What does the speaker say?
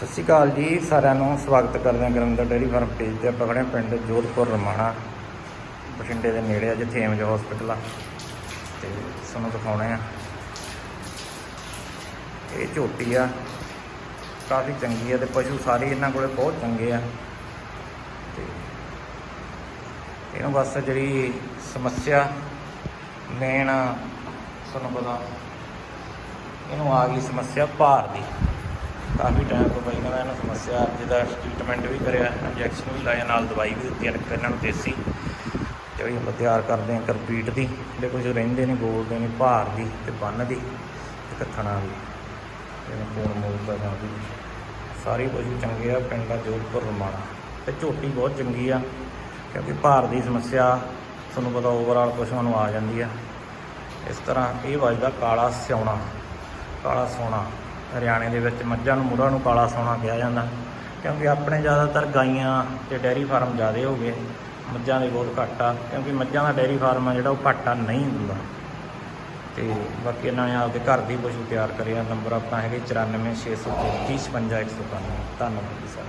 ਸਤਿ ਸ਼੍ਰੀ ਅਕਾਲ ਜੀ, ਸਾਰਿਆਂ ਨੂੰ ਸਵਾਗਤ ਕਰਦੇ ਹਾਂ ਗਰਮਦਰ ਡੇਅਰੀ ਫਾਰਮ ਪੇਜ ਤੇ। ਆਪਾਂ ਖੜੇ ਪਿੰਡ ਜੋਧਪੁਰ ਰਮਾਣਾ, ਬਠਿੰਡੇ ਦੇ ਨੇੜੇ ਆ, ਜਿੱਥੇ ਏਮਜ ਹਸਪੀਟਲ ਆ। ਤੇ ਤੁਹਾਨੂੰ ਦਿਖਾਉਣੇ ਆ। ਇਹ ਝੋਟੀ ਆ, ਕਾਫੀ ਚੰਗੀ ਆ ਤੇ ਪਸ਼ੂ ਸਾਰੇ ਇਹਨਾਂ ਕੋਲੇ ਬਹੁਤ ਚੰਗੇ ਆ। ਤੇ ਇਹਨੂੰ ਬਸ ਜਿਹੜੀ ਸਮੱਸਿਆ ਮੇਨ ਤੁਹਾਨੂੰ ਪਤਾ, ਇਹਨੂੰ ਆ ਗਈ ਸਮੱਸਿਆ ਭਾਰ ਦੀ। ਕਾਫੀ ਟਾਈਮ ਤੋਂ ਬਾਈ ਕਹਿੰਦਾ ਇਹਨੂੰ ਸਮੱਸਿਆ ਜਿਹਦਾ ਟ੍ਰੀਟਮੈਂਟ ਵੀ ਕਰਿਆ ਇੰਜੈਕਸ਼ਨ ਵੀ ਲਾਇਆ, ਨਾਲ ਦਵਾਈ ਵੀ ਦਿੱਤੀ ਇੱਕ ਇਹਨਾਂ ਨੂੰ ਦੇਸੀ। ਜਿਹੜੀ ਆਪਾਂ ਤਿਆਰ ਕਰਦੇ ਹਾਂ ਕਰਪੀਟ ਦੀ। ਜਿਹੜੇ ਕੁਝ ਰਹਿੰਦੇ ਨੇ ਬੋਲਦੇ ਨੇ, ਭਾਰ ਦੀ ਤੇ ਬੰਨ ਦੀ ਤੇ ਕੱਥਣਾ ਵੀ ਜਿਵੇਂ ਖੂਨ ਮੂਲ ਦਾ ਵੀ ਸਾਰੇ ਪਸ਼ੂ ਚੰਗੇ ਆ, ਪਿੰਡ ਦਾ ਜੋਧਪੁਰ, ਰਮਾਣਾ। ਤੇ ਝੋਟੀ ਬਹੁਤ ਚੰਗੀ ਆ, ਕਿਉਂਕਿ ਭਾਰ ਦੀ ਸਮੱਸਿਆ ਤੁਹਾਨੂੰ ਪਤਾ ਓਵਰਆਲ ਪਸ਼ੂਆਂ ਨੂੰ ਆ ਜਾਂਦੀ ਆ। ਇਸ ਤਰ੍ਹਾਂ ਇਹ ਵੱਜਦਾ ਕਾਲਾ ਸਿਉਣਾ, ਕਾਲਾ ਸੋਨਾ ਹਰਿਆਣੇ ਦੇ ਵਿੱਚ ਮੱਝਾਂ ਨੂੰ ਮੁੱਢਾਂ ਨੂੰ ਕਾਲਾ ਸੋਨਾ ਕਿਹਾ ਜਾਂਦਾ। ਕਿਉਂਕਿ ਆਪਣੇ ਜ਼ਿਆਦਾਤਰ ਗਾਈਆਂ ਤੇ ਡੈਰੀ ਫਾਰਮ ਜ਼ਿਆਦੇ ਹੋ ਗਏ, ਮੱਝਾਂ ਦੇ ਬਹੁਤ ਘੱਟ ਆ, ਕਿਉਂਕਿ ਮੱਝਾਂ ਦਾ ਡੈਰੀ ਫਾਰਮ ਆ ਜਿਹੜਾ ਉਹ ਘਾਟਾ ਨਹੀਂ ਹੁੰਦਾ। ਤੇ ਬਾਕੀ ਇਹਨਾਂ ਨੇ ਆਪਦੇ ਘਰ ਦੀ ਪਸ਼ੂ ਤਿਆਰ ਕਰਿਆ ਨੰਬਰ ਆਪਣਾ ਹੈਗੇ 94 633 56 195 ਧੰਨਵਾਦ ਜੀ ਸਰ